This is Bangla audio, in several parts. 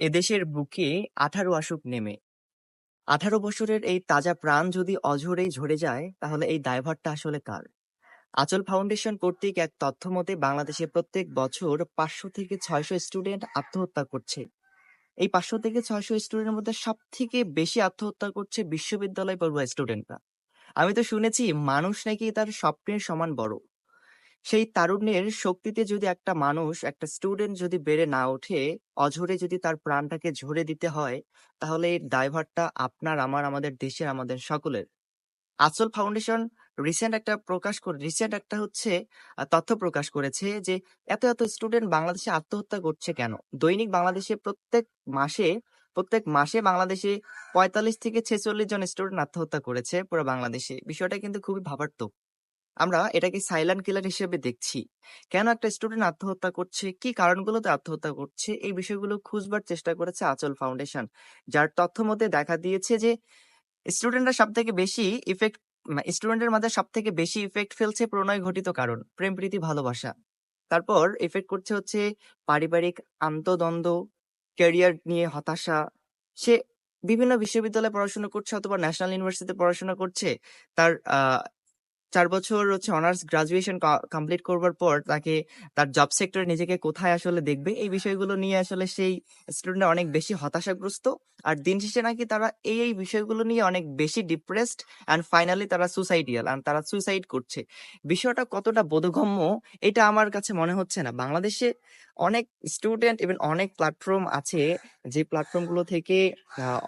এদেশের বুকে আঠারো আসুক নেমে। আঠারো বছরের এই তাজা প্রাণ যদি অঝরেই ঝরে যায়, তাহলে এই দায়ভারটা আসলে কার? আচল ফাউন্ডেশন কর্তৃক এক তথ্য মতে, বাংলাদেশে প্রত্যেক বছর পাঁচশো থেকে ছয়শো স্টুডেন্ট আত্মহত্যা করছে। এই পাঁচশো থেকে ছয়শো স্টুডেন্টের মধ্যে সব থেকে বেশি আত্মহত্যা করছে বিশ্ববিদ্যালয় পড়ুয়া স্টুডেন্টরা। আমি তো শুনেছি, মানুষ নাকি তার স্বপ্নের সমান বড়। সেই তারুণ্যের শক্তিতে যদি একটা মানুষ, একটা স্টুডেন্ট যদি বেড়ে না ওঠে, অঝরে যদি তার প্রাণটাকে ঝরে দিতে হয়, তাহলে এর দায়ভারটা আপনার, আমার, আমাদের দেশের, আমাদের সকলের। আচল ফাউন্ডেশন রিসেন্ট একটা প্রকাশ করে রিসেন্ট একটা হচ্ছে তথ্য প্রকাশ করেছে যে, এত এত স্টুডেন্ট বাংলাদেশে আত্মহত্যা করছে কেন? দৈনিক বাংলাদেশে প্রত্যেক মাসে প্রত্যেক মাসে বাংলাদেশে পঁয়তাল্লিশ থেকে ছেচল্লিশ জন স্টুডেন্ট আত্মহত্যা করেছে পুরো বাংলাদেশে। বিষয়টা কিন্তু খুবই ভাবার্থক আমরা এটাকে সাইলেন্ট কিলার হিসেবে দেখছি। কেন একটা স্টুডেন্ট আত্মহত্যা করছে? কি কারণগুলোতে আত্মহত্যা করছে? এই বিষয়গুলো খুঁজবার চেষ্টা করেছে আচল ফাউন্ডেশন যার তথ্য মতে দেখা দিয়েছে যে স্টুডেন্টরা সব থেকে বেশি ইফেক্ট স্টুডেন্টের মাঝে সব থেকে বেশি ইফেক্ট ফেলছে প্রণয় ঘটিত কারণ, প্রেম, প্রীতি, ভালোবাসা। তারপর ইফেক্ট করছে হচ্ছে পারিবারিক আন্তদ্বন্দ্ব ক্যারিয়ার নিয়ে হতাশা। সে বিভিন্ন বিশ্ববিদ্যালয়ে পড়াশোনা করছে অথবা ন্যাশনাল ইউনিভার্সিটিতে পড়াশোনা করছে। তার চার বছর হচ্ছে অনার্স গ্রাজুয়েশন কমপ্লিট করবার পর তাকে তার জব সেক্টরে নিজেকে কোথায় আসলে দেখবে, এই বিষয়গুলো নিয়ে আসলে সেই স্টুডেন্ট অনেক বেশি হতাশাগ্রস্ত। আর দিন শেষে নাকি তারা এই এই বিষয়গুলো নিয়ে অনেক বেশি ডিপ্রেসড অ্যান্ড ফাইনালি তারা সুসাইডিয়াল অ্যান্ড তারা সুসাইড করছে। বিষয়টা কতটা বোধগম্য, এটা আমার কাছে মনে হচ্ছে না। বাংলাদেশে অনেক স্টুডেন্ট ইভেন অনেক প্ল্যাটফর্ম আছে যে প্ল্যাটফর্মগুলো থেকে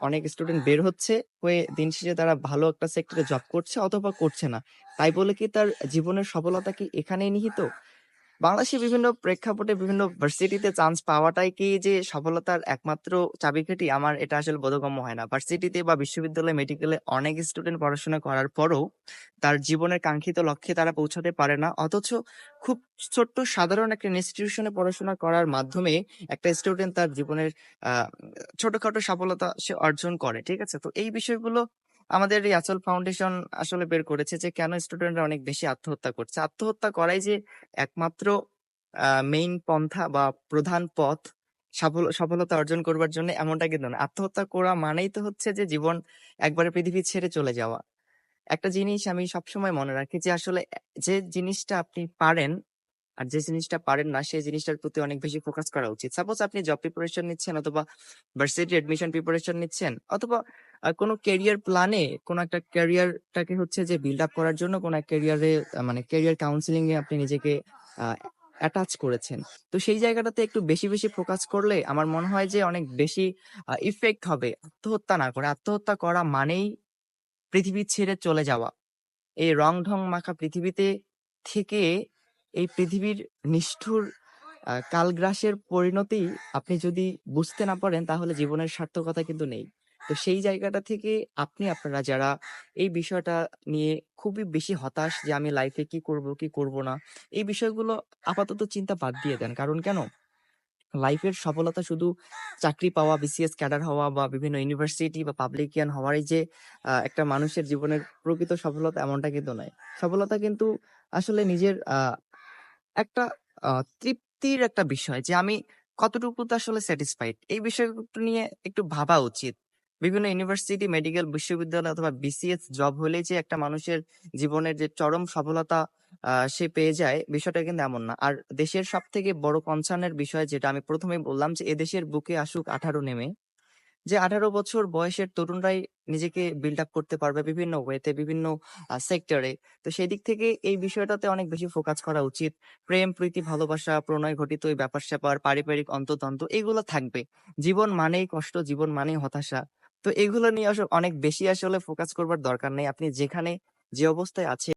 অনেক স্টুডেন্ট বের হচ্ছে, হয়ে দিন শেষে তারা ভালো একটা সেক্টরে জব করছে অথবা করছে না। তাই বলে কি তার জীবনের সফলতা কি এখানেই নিহিত? বাংলাদেশে বিভিন্ন প্রেক্ষাপটে বিভিন্ন ভার্সিটিতে চান্স পাওয়াটাই কি যে সফলতার একমাত্র চাবিকাঠি? আমার এটা আসলে বোধগম্য হয় না। ভার্সিটিতে বা বিশ্ববিদ্যালয় মেডিকেলে অনেক স্টুডেন্ট পড়াশোনা করার পরও তার জীবনের কাঙ্ক্ষিত লক্ষ্যে তারা পৌঁছাতে পারে না। অথচ খুব ছোট্ট সাধারণ একটা ইনস্টিটিউশনে পড়াশোনা করার মাধ্যমে একটা স্টুডেন্ট তার জীবনের, আহ, ছোটখাটো সফলতা সে অর্জন করে, ঠিক আছে? তো এই বিষয়গুলো আমাদের এই আচল ফাউন্ডেশন আসলে বের করেছে যে, কেন স্টুডেন্টরা অনেক বেশি আত্মহত্যা করছে। আত্মহত্যা করাই যে একমাত্র মেইন পন্থা বা প্রধান পথ সফল, সফলতা অর্জন করবার জন্য এমনটা কিন্তু না। আত্মহত্যা করা মানেই তো হচ্ছে যে, জীবন একবারে পৃথিবী ছেড়ে চলে যাওয়া। একটা জিনিস আমি সবসময় মনে রাখি যে, আসলে যে জিনিসটা আপনি পারেন আর যে জিনিসটা পারেন না, সেই জিনিসটার প্রতি অনেক বেশি ফোকাস করা উচিত। সাপোজ আপনি জব প্রিপারেশন নিচ্ছেন অথবা ভার্সিটি এডমিশন প্রিপারেশন নিচ্ছেন অথবা কোনো ক্যারিয়ার প্ল্যানে কোনো একটা ক্যারিয়ারটাকে হচ্ছে যে বিল্ড আপ করার জন্য কোনো ক্যারিয়ারে মানে ক্যারিয়ার কাউন্সিলিং এ আপনি নিজেকে অ্যাটাচ করেছেন। তো সেই জায়গাটাতে একটু বেশি বেশি ফোকাস করলে আমার মনে হয় যে অনেক বেশি ইফেক্ট হবে আত্মহত্যা না করে। আত্মহত্যা করা মানেই পৃথিবী ছেড়ে চলে যাওয়া। এই রং ঢং মাখা পৃথিবীতে থেকে এই পৃথিবীর নিষ্ঠুর কালগ্রাসের পরিণতি আপনি যদি বুঝতে না পারেন তাহলে জীবনের সার্থকতা কিন্তু নেই। তো সেই জায়গাটা থেকে আপনি, আপনারা যারা এই বিষয়টা নিয়ে খুবই বেশি হতাশ যে আমি লাইফে কি করব কি করব না, এই বিষয়গুলো আপাতত চিন্তা বাদ দিয়ে দেন। কারণ কেন? লাইফের সফলতা শুধু চাকরি পাওয়া বিসিএস ক্যাডার হওয়া বা বিভিন্ন ইউনিভার্সিটি বা পাবলিকিয়ান হওয়ারই যে একটা মানুষের জীবনের প্রকৃত সফলতা এমনটা কিন্তু নয়। সফলতা কিন্তু আসলে নিজের একটা তৃপ্তির একটা বিষয় যে আমি কতটুকুতে আসলে স্যাটিসফাইড এই বিষয়টা নিয়ে একটু ভাবা উচিত। বিভিন্ন ইউনিভার্সিটি মেডিকেল বিশ্ববিদ্যালয় অথবা বিসিএস জব হলে যে একটা মানুষের জীবনের যে চরম সফলতা সে পেয়ে যায়, বিষয়টা কিন্তু এমন না। আর দেশের সব থেকে বড় কনসার্নের বিষয় যেটা আমি প্রথমেই বললাম যে, এদেশের বুকে আসুক আঠারো নেমে, যে আঠারো বছর বয়সের তরুণরাই নিজেকে বিল্ড আপ করতে পারবে বিভিন্ন ওয়েতে বিভিন্ন সেক্টরে তো সেই দিক থেকে এই বিষয়টাতে অনেক বেশি ফোকাস করা উচিত। প্রেম, প্রীতি, ভালোবাসা, প্রণয় ঘটিত ব্যাপার স্যাপার পারিবারিক অন্ততন্ত্র, এগুলো থাকবে। জীবন মানেই কষ্ট, জীবন মানেই হতাশা। তো এগুলো নিয়ে আসলে অনেক বেশি আসলে ফোকাস করবার দরকার নেই। আপনি যেখানে যে অবস্থায় আছে